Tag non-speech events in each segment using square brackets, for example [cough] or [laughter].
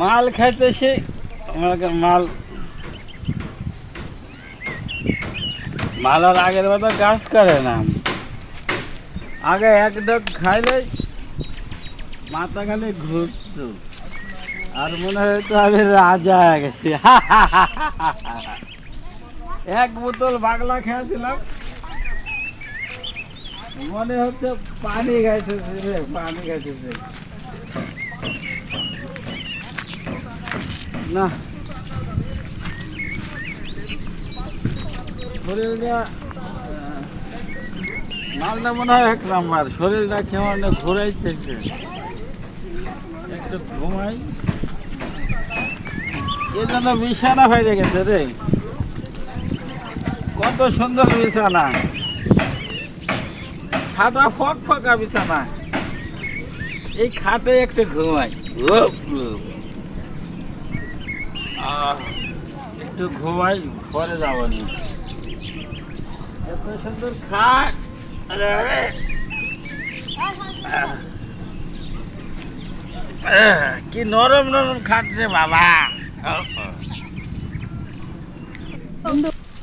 মাল খাইতে আমাকে মাল মালার আগের মতো কাজ করে না। আগে এক ডগ খাইলে মাথা খালি ঘুরত। আর মনে হয়তো আমি রাজা হয়ে গেছি। [laughs] এক বোতল বাগলা খেয়েছিলাম। মনে হচ্ছে পানি খাইতেছে পানি খাইতেছে না। শরীরটা মালটা মনে হয় এক নাম্বার। শরীরটা কেমন ঘুরাইতেছে। একটু ঘুমাই। এ জন্য বিছানা হয়ে গেছে রে। কত সুন্দর বিছানা। সাদা ফক ফকা বিছানা এই খাটে একটু ঘুমাই। একটু ঘুমাই পরে যাব নি। কি নরম নরম খাট রে বাবা।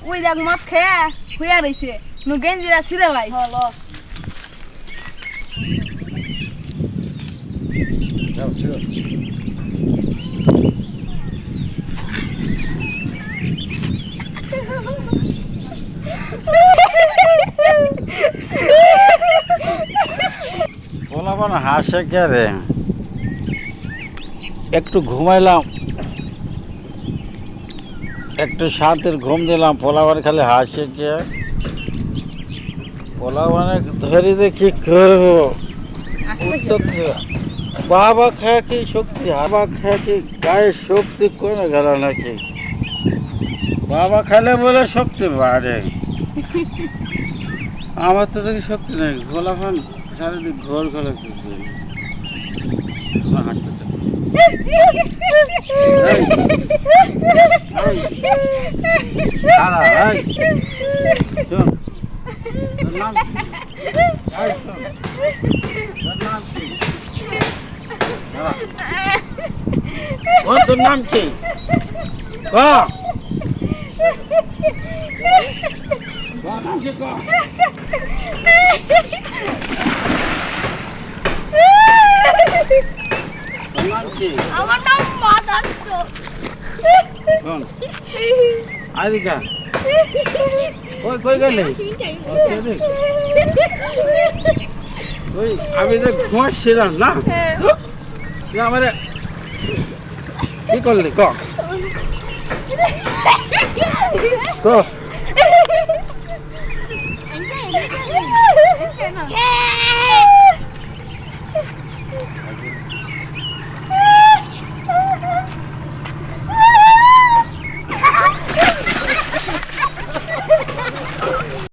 ওই দেখ মদ খেয়ে হইয়া রইছে। নু গেঞ্জিরা ছিঁড়ে লাই হলো বলাবো না হাসে কে রে? একটু ঘুমাইলাম। একটু শান্তির ঘুম দিলাম পোলাবার খালি হাসে কে? পোলাবানে ধরে দেখি করব? উত্তর বাবা খায় কি শক্তি বাবা খায় কি গায়ে শক্তি কোনে গেল নাকি? বাবা খেলে বলে শক্তি বাড়ে। আমার তো দেখি শক্তি নেই। গোলাপান সারাদিন ঘোর শোন, তোর নাম নাম। ও, তোর নাম কি? ক? আমার নাম মাদার আদিকা। কই কই গেলে? ওই আমি যে ঘুমাচ্ছিলাম না? তুই আমারে। কি করলি? ক।